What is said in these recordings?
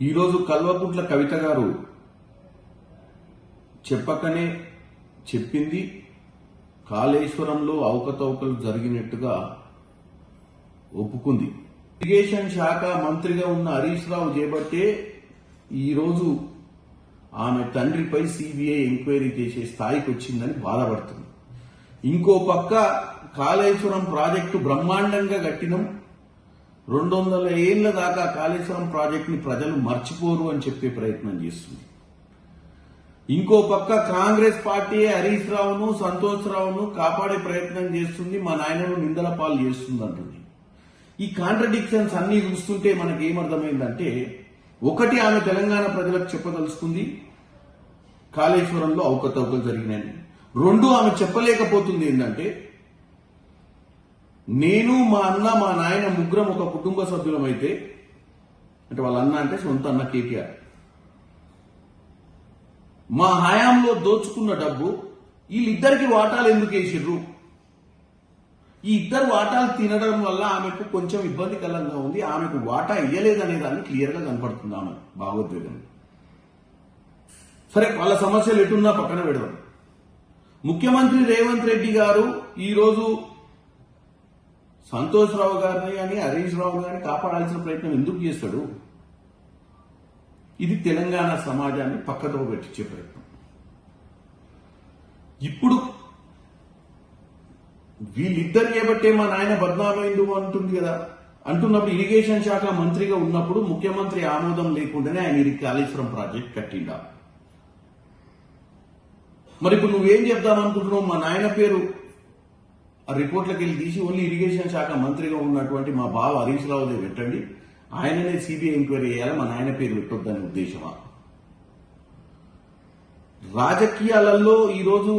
ఈరోజు కల్వకుంట్ల కవిత గారు చెప్పకనే చెప్పింది కాళేశ్వరంలో అవకతవకలు జరిగినట్టుగా ఒప్పుకుంది. ఇరిగేషన్ శాఖ మంత్రిగా ఉన్న హరీష్ రావు చేపట్టే ఈరోజు ఆమె తండ్రిపై సిబిఐ ఎంక్వైరీ చేసే స్థాయికి వచ్చిందని బాధపడుతుంది. ఇంకో పక్క కాళేశ్వరం ప్రాజెక్టు బ్రహ్మాండంగా కట్టినం రెండు వందల ఏళ్ళ దాకా కాళేశ్వరం ప్రాజెక్టుని ప్రజలు మర్చిపోరు అని చెప్పే ప్రయత్నం చేస్తుంది. ఇంకో పక్క కాంగ్రెస్ పార్టీ హరీష్ రావును సంతోష్ రావును కాపాడే ప్రయత్నం చేస్తుంది మా నాయనను నిందల పాలు చేస్తుంది అంటుంది. ఈ కాంట్రడిక్షన్స్ అన్ని చూస్తుంటే మనకి ఏమర్థమైందంటే ఒకటి ఆమె తెలంగాణ ప్రజలకు చెప్పదలుచుకుంది కాళేశ్వరంలో అవకతవకలు జరిగినాయని రెండు ఆమె చెప్పలేకపోతుంది ఏంటంటే నేను మా అన్న మా నాయన ముగ్గురం ఒక కుటుంబ సభ్యులమైతే అంటే వాళ్ళ అన్న అంటే సొంత అన్న కేటీఆర్ మా హయాంలో దోచుకున్న డబ్బు వీళ్ళిద్దరికి వాటాలు ఎందుకు వేసిర్రు? ఈ ఇద్దరు వాటాలు తినడం వల్ల ఆమెకు కొంచెం ఇబ్బందికరంగా ఉంది ఆమెకు వాటా ఇయ్యలేదనే దాన్ని క్లియర్గా కనపడుతుంది ఆమె భావోద్వేగం. సరే వాళ్ళ సమస్యలు ఎటున్నా పక్కన పెడదాం. ముఖ్యమంత్రి రేవంత్ రెడ్డి గారు ఈరోజు సంతోష్ రావు గారిని కానీ హరీష్ రావు గారిని కాపాడాల్సిన ప్రయత్నం ఎందుకు చేస్తాడు? ఇది తెలంగాణ సమాజాన్ని పక్కతో పెట్టించే ప్రయత్నం. ఇప్పుడు వీళ్ళిద్దరు చేపట్టే మా నాయన బద్నామైందు అంటుంది కదా? అంటున్నప్పుడు ఇరిగేషన్ శాఖ మంత్రిగా ఉన్నప్పుడు ముఖ్యమంత్రి ఆమోదం లేకుండానే ఆయన ఇది కాళేశ్వరం ప్రాజెక్ట్ కట్టిండా? మరి ఇప్పుడు నువ్వేం చెప్దామనుకుంటున్నావు? మా నాయన పేరు ఆ రిపోర్ట్లకు వెళ్ళి తీసి ఓన్లీ ఇరిగేషన్ శాఖ మంత్రిగా ఉన్నటువంటి మా బావ హరీష్ రావుదే పెట్టండి. ఆయననే సిబిఐ ఎంక్వైరీ చేయాలి? మా నాయన పేరు పెట్టొద్దని ఉద్దేశమా? రాజకీయాలలో ఈరోజు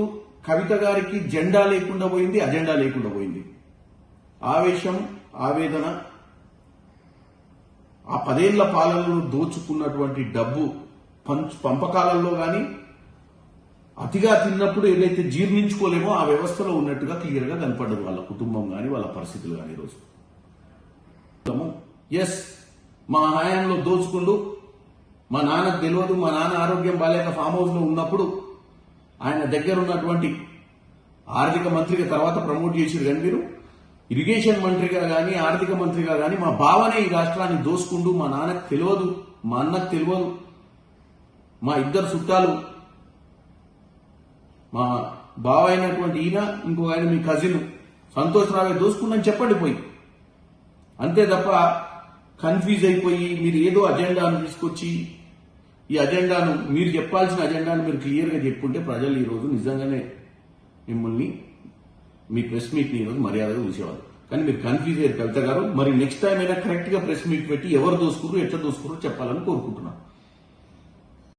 కవిత గారికి జెండా లేకుండా పోయింది అజెండా లేకుండా పోయింది. ఆవేశం ఆవేదన ఆ పదేళ్ళ పాలనలో దోచుకున్నటువంటి డబ్బు పంచ్ పంపకాలలో కానీ అతిగా తిన్నప్పుడు ఏదైతే జీర్ణించుకోలేమో ఆ వ్యవస్థలో ఉన్నట్టుగా క్లియర్గా కనపడదు వాళ్ళ కుటుంబం కానీ వాళ్ళ పరిస్థితులు కానీ ఈరోజు ఎస్ మా హయాంలో దోచుకుండు. మా నాన్నకు తెలియదు మా నాన్న ఆరోగ్యం బాగాలేక ఫామ్ హౌస్లో ఉన్నప్పుడు ఆయన దగ్గర ఉన్నటువంటి ఆర్థిక మంత్రిగా తర్వాత ప్రమోట్ చేసారు కానీ మీరు. ఇరిగేషన్ మంత్రిగా కానీ ఆర్థిక మంత్రిగా కానీ మా బావనే ఈ రాష్ట్రాన్ని దోసుకుంటూ మా నాన్నకు తెలియదు మా అన్నకు తెలియదు మా ఇద్దరు చుట్టాలు మా బావ అయినటువంటి ఈయన ఇంకో ఆయన మీ కజిన్ సంతోష్ రావే దోసుకుందని చెప్పండి పోయి. అంతే తప్ప కన్ఫ్యూజ్ అయిపోయి మీరు ఏదో అజెండాను తీసుకొచ్చి ఈ అజెండాను మీరు చెప్పాల్సిన అజెండాను మీరు క్లియర్గా చెప్పుకుంటే ప్రజలు ఈరోజు నిజంగానే మిమ్మల్ని మీ ప్రెస్ మీట్ని ఈరోజు మర్యాదగా చూసేవారు కానీ మీరు కన్ఫ్యూజ్ అయ్యారు కవిత గారు. మరి నెక్స్ట్ టైం అయినా కరెక్ట్గా ప్రెస్ మీట్ పెట్టి ఎవరు దోసుకురు ఎట్లా దోసుకురు చెప్పాలని కోరుకుంటున్నాను